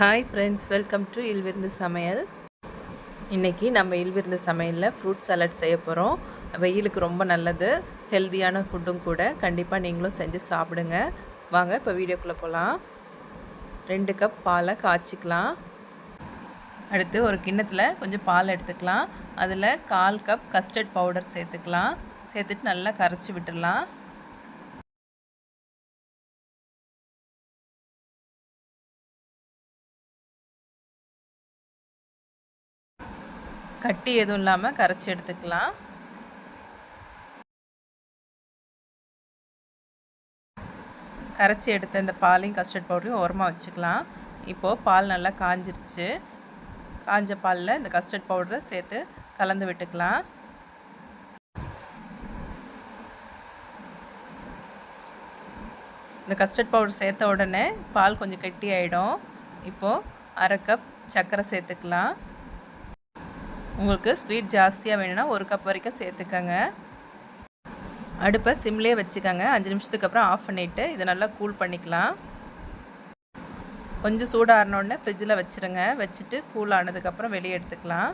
Hi friends welcome to இல்விருந்து சமையல் இன்றைக்கி நம்ம இல்விருந்து சமையலில் ஃப்ரூட் சாலட் செய்ய போகிறோம் வெயிலுக்கு ரொம்ப நல்லது ஹெல்த்தியான ஃபுட்டும் கூட கண்டிப்பாக நீங்களும் செஞ்சு சாப்பிடுங்க. வாங்க இப்போ வீடியோக்குள்ளே போகலாம் ரெண்டு கப் பாலை காய்ச்சிக்கலாம். அடுத்து ஒரு கிண்ணத்தில் கொஞ்சம் பால் எடுத்துக்கலாம். அதில் கால் கப் கஸ்டர்ட் பவுடர் சேர்த்துக்கலாம். சேர்த்துட்டு நல்லா கரைச்சி விட்டுடலாம். கட்டி எதுவும் இல்லாமல் கரைச்சி எடுத்துக்கலாம். கரைச்சி எடுத்த இந்த பாலையும் கஸ்டர்ட் பவுடரையும் ஓரமாக வச்சுக்கலாம். இப்போது பால் நல்லா காஞ்சிருச்சு. காஞ்ச பாலில் இந்த கஸ்டர்ட் பவுடரை சேர்த்து கலந்து விட்டுக்கலாம். இந்த கஸ்டர்ட் பவுடர் சேர்த்த உடனே பால் கொஞ்சம் கெட்டி ஆகிடும் இப்போது அரை கப் சர்க்கரை சேர்த்துக்கலாம். உங்களுக்கு ஸ்வீட் ஜாஸ்தியாக வேணும்னா ஒரு கப் வரைக்கும் சேர்த்துக்கங்க. அடுப்பை சிம்லேயே வச்சுக்கோங்க. அஞ்சு நிமிஷத்துக்கு அப்புறம் ஆஃப் பண்ணிவிட்டு இதை நல்லா கூல் பண்ணிக்கலாம். கொஞ்சம் சூடாகினோடனே ஃப்ரிட்ஜில் வச்சுருங்க. வச்சுட்டு கூல் ஆனதுக்கப்புறம் வெளியே எடுத்துக்கலாம்.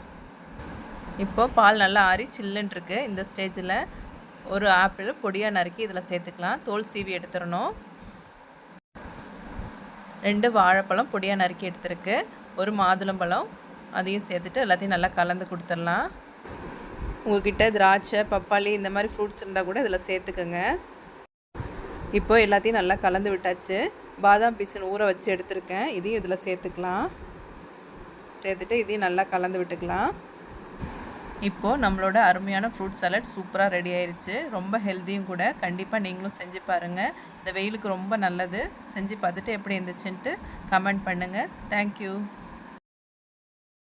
இப்போது பால் நல்லா ஆறி சில்லுன்ட்ருக்கு இருக்குது இந்த ஸ்டேஜில் ஒரு ஆப்பிள் பொடியாக நறுக்கி இதில் சேர்த்துக்கலாம். தோல் சீவி எடுத்துடணும். ரெண்டு வாழைப்பழம் பொடியாக நறுக்கி எடுத்துருக்கு. ஒரு மாதுளம்பழம் அதையும் சேர்த்துட்டு எல்லாத்தையும் நல்லா கலந்து கொடுத்துடலாம். உங்கள்கிட்ட திராட்சை பப்பாளி இந்த மாதிரி ஃப்ரூட்ஸ் இருந்தால் கூட இதில் சேர்த்துக்கோங்க. இப்போ எல்லாத்தையும் நல்லா கலந்து விட்டாச்சு. பாதாம் பீஸன் ஊற வச்சு எடுத்திருக்கேன். இதையும் இதில் சேர்த்துக்கலாம். சேர்த்துட்டு இதையும் நல்லா கலந்து விட்டுக்கலாம். இப்போது நம்மளோட அருமையான ஃப்ரூட் சாலட் சூப்பராக ரெடி ஆயிடுச்சு ரொம்ப ஹெல்த்தியும் கூட. கண்டிப்பாக நீங்களும் செஞ்சு பாருங்கள் இந்த வெயிலுக்கு ரொம்ப நல்லது. செஞ்சு பார்த்துட்டு எப்படி இருந்துச்சுன்ட்டு கமெண்ட் பண்ணுங்கள் தேங்க்யூ